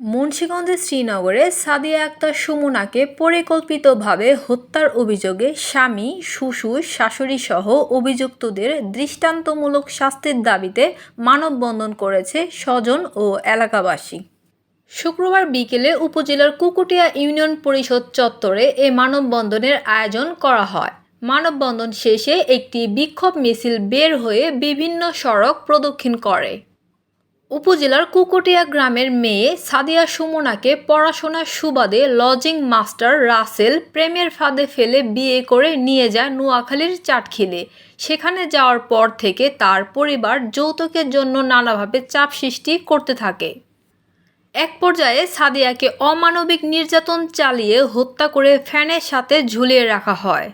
মুন্সিগঞ্জের শ্রীনগরে সাদিয়া আক্তার সুমনাকে পরিকল্পিতভাবে হত্যার অভিযোগে স্বামী, শ্বশুর শাশুড়িসহ অভিযুক্তদের দৃষ্টান্তমূলক শাস্তির দাবিতে মানববন্ধন করেছে স্বজন ও এলাকাবাসী। শুক্রবার বিকেলে উপজেলার কুকুটিয়া ইউনিয়ন পরিষদ চত্বরে এ মানববন্ধনের আয়োজন করা হয়। মানববন্ধন শেষে একটি বিক্ষোভ মিছিল বের হয়ে বিভিন্ন সড়ক প্রদক্ষিণ করে। উপজেলার কুকুটিয়া গ্রামের মেয়ে সাদিয়া সুমনাকে পড়াশোনার সুবাদে লজিং মাস্টার রাসেল প্রেমের ফাঁদে ফেলে বিয়ে করে নিয়ে যায় নোয়াখালীর চাটখিলে। সেখানে যাওয়ার পর থেকে তার পরিবার যৌতুকের জন্য নানাভাবে চাপ সৃষ্টি করতে থাকে। এক পর্যায়ে সাদিয়াকে অমানবিক নির্যাতন চালিয়ে হত্যা করে ফ্যানের সাথে ঝুলিয়ে রাখা হয়।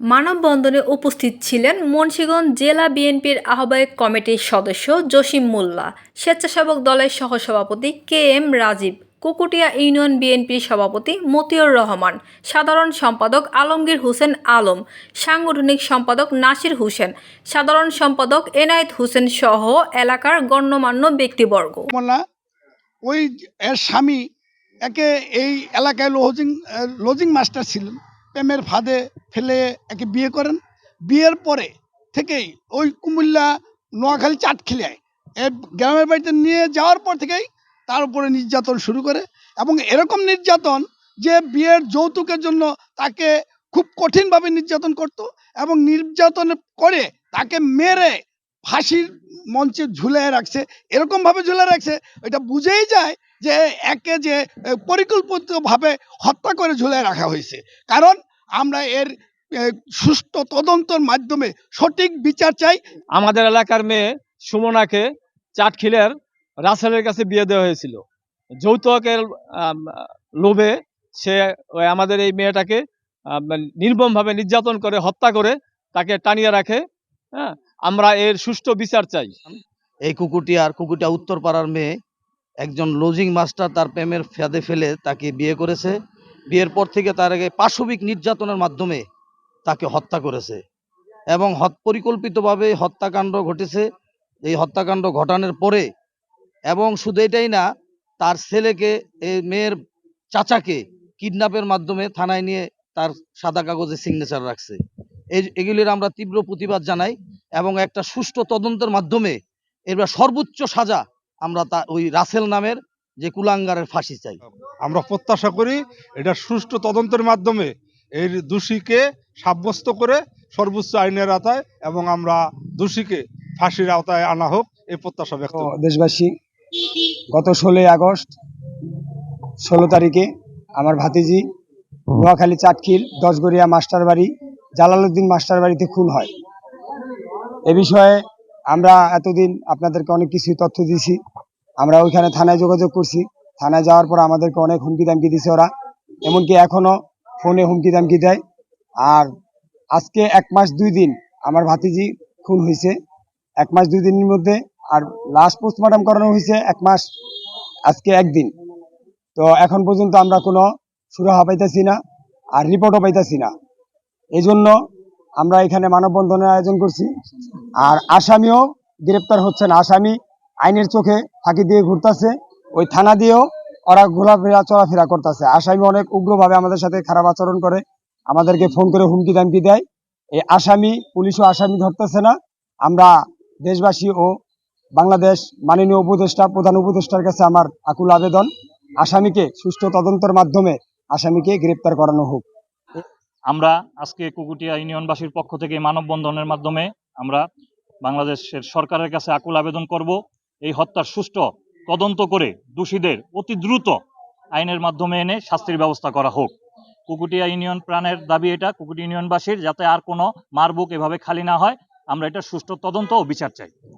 মানববন্ধনে উপস্থিত ছিলেন মুন্সিগঞ্জ জেলা বিএনপির আহ্বায়ক কমিটির সদস্য জসিম মোল্লা, স্বেচ্ছাসেবক দলের সহসভাপতি K M Rajib, Kukutia union বিএনপির সভাপতি মতিউর রহমান, সাধারণ সম্পাদক আলমগীর হোসেন আলম, সাংগঠনিক সম্পাদক নাসির হোসেন, সাধারণ সম্পাদক এনায়েত হোসেন সহ এলাকার গণ্যমান্য ব্যক্তিবর্গ। ওই এর স্বামী, একে এই এলাকায় লজিং লজিং মাস্টার ছিলেন। প্রেমের ফাঁদে ফেলে একে বিয়ে করেন। বিয়ের পরে থেকেই ওই কুমিল্লা, নোয়াখালী চাটখিলায় এ গ্রামের বাড়িতে নিয়ে যাওয়ার পর থেকেই তার উপরে নির্যাতন শুরু করে এবং এরকম নির্যাতন যে বিয়ের যৌতুকের জন্য তাকে খুব কঠিনভাবে নির্যাতন করত এবং নির্যাতন করে তাকে মেরে ফাঁসির মঞ্চে ঝুলে রাখছে, এরকমভাবে ঝুলে রাখছে, এটা বুঝেই যায় যে একে যে পরিকল্পিতভাবে হত্যা করে ঝুলে রাখা হয়েছে। কারণ আমরা এর সুষ্ঠু তদন্তের মাধ্যমে সঠিক বিচার চাই। আমাদের এলাকার মেয়ে সুমনাকে চাটখিলের রাসেলের কাছে বিয়ে দেওয়া হয়েছিল। যৌতুকের লোভে সে আমাদের এই মেয়েটাকে নির্মমভাবে নির্যাতন করে, হত্যা করে তাকে টানিয়ে রাখে হ্যাঁ? আমরা এর সুষ্ঠু বিচার চাই। এই কুকুটিয়ার কুকুটিয়া উত্তরপাড়ার মেয়ে। একজন লজিং মাস্টার, তার প্রেমের ফাঁদে ফেলে তাকে বিয়ে করেছে। বিয়ের পর থেকে তার আগে পাশবিক নির্যাতনের মাধ্যমে তাকে হত্যা করেছে। এবং পরিকল্পিতভাবে হত্যাকাণ্ড ঘটেছে। এই হত্যাকাণ্ড ঘটানোর পরে এবং শুধু এটাই না, তার ছেলেকে, এই মেয়ের চাচাকে কিডন্যাপের মাধ্যমে থানায় নিয়ে তার সাদা কাগজে সিগনেচার রাখছে। এগুলির আমরা তীব্র প্রতিবাদ জানাই এবং একটা সুষ্ঠু তদন্তের মাধ্যমে এবার সর্বোচ্চ সাজা আমরা তা ওই রাসেল নামের যে কুলাঙ্গারের ফাঁসি চাই। আমরা প্রত্যাশা করি এটা সুষ্ঠু তদন্তের মাধ্যমে এর দোষীকে সাব্যস্ত করে সর্বোচ্চ আইনের আওতায় এবং আমরা দোষীকে ফাঁসির আওতায় আনা হোক এই প্রত্যাশা ব্যক্ত দেশবাসী গত ষোলোই আগস্ট ষোলো তারিখে আমার ভাতিজি নোয়াখালী চাটখিল দশগড়িয়া মাস্টার বাড়ি জালালউদ্দিন মাস্টার বাড়িতে খুন হয়। এ বিষয়ে আমরা এতদিন আপনাদেরকে অনেক কিছুই তথ্য দিয়েছি। আমরা ওইখানে থানায় যোগাযোগ করছি। থানায় যাওয়ার পর আমাদেরকে অনেক হুমকি দামকি দিছে ওরা। এমনকি এখনও ফোনে হুমকি দামকি দেয়। আর আজকে এক মাস দুই দিন আমার ভাতিজি খুন হয়েছে। এক মাস দুই দিনের মধ্যে আর লাস্ট পোস্টমর্টম করানো হয়েছে এক মাস আজকে একদিন। তো এখন পর্যন্ত আমরা কোনো সুরাহা পাইতেছি না আর রিপোর্টও পাইতেছি না। এই জন্য আমরা এখানে মানববন্ধনের আয়োজন করছি। আর আসামিও গ্রেপ্তার হচ্ছে না। আসামি আইনের চোখে ফাঁকি দিয়ে ঘুরতেছে। ওই থানা দিয়েও ওরা ঘোরাফেরা, চলাফেরা করতেছে। আসামি অনেক উগ্রভাবে আমাদের সাথে খারাপ আচরণ করে। আমাদেরকে ফোন করে হুমকি দামকি দেয়। এই আসামি পুলিশও আসামি ধরতেছে না। আমরা দেশবাসী ও বাংলাদেশ মাননীয় উপদেষ্টা, প্রধান উপদেষ্টার কাছে আমার আকুল আবেদন। আসামিকে সুষ্ঠু তদন্তের মাধ্যমে আসামিকে গ্রেপ্তার করানো হোক। আমরা আজকে কুকুটিয়া ইউনিয়নবাসীর পক্ষ থেকে মানববন্ধনের মাধ্যমে আমরা বাংলাদেশের সরকারের কাছে আকুল আবেদন করব। এই হত্যার সুষ্ঠু তদন্ত করে দোষীদের অতি দ্রুত আইনের মাধ্যমে এনে শাস্তির ব্যবস্থা করা হোক। কুকুটিয়া ইউনিয়ন প্রাণের দাবি এটা কুকুটি ইউনিয়নবাসীর যাতে আর কোনো মারবুক এভাবে খালি না হয়, আমরা এটা সুষ্ঠু তদন্ত ও বিচার চাই।